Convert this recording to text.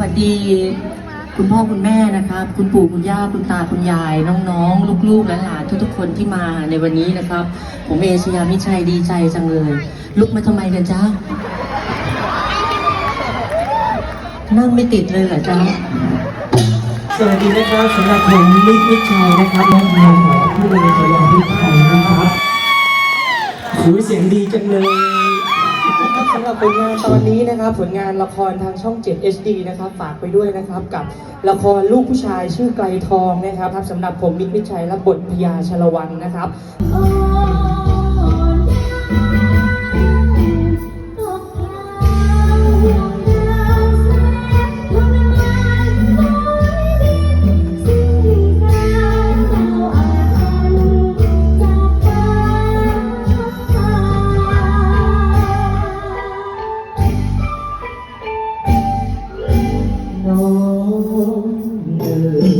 วัสดี คุณพ่อคุณแม่นะครับ คุณปู่คุณย่าคุณตาคุณยาย น้องๆ ลูกๆและหลานทุกๆคนที่มาในวันนี้นะครับ ผมเอชยามิชัยดีใจจังเลย ลุกมาทำไมกันจ๊ะนั่งไม่ติดเลยเหรอจ๊ะสวัสดีนะครับสำหรับผมมิกมิชัยนะครับน้องชายของผู้บริหารยาพิไทยนะครับหูเสียงดีจังเลย สำหรับผลงานตอนนี้นะครับ ผลงานละครทางช่อง 7 HD นะครับ ฝากไปด้วยนะครับกับละครลูกผู้ชายชื่อไกลทองนะครับสำหรับผมมิกมิชัยรับบทพยาชลวันนะครับ Oh, yeah.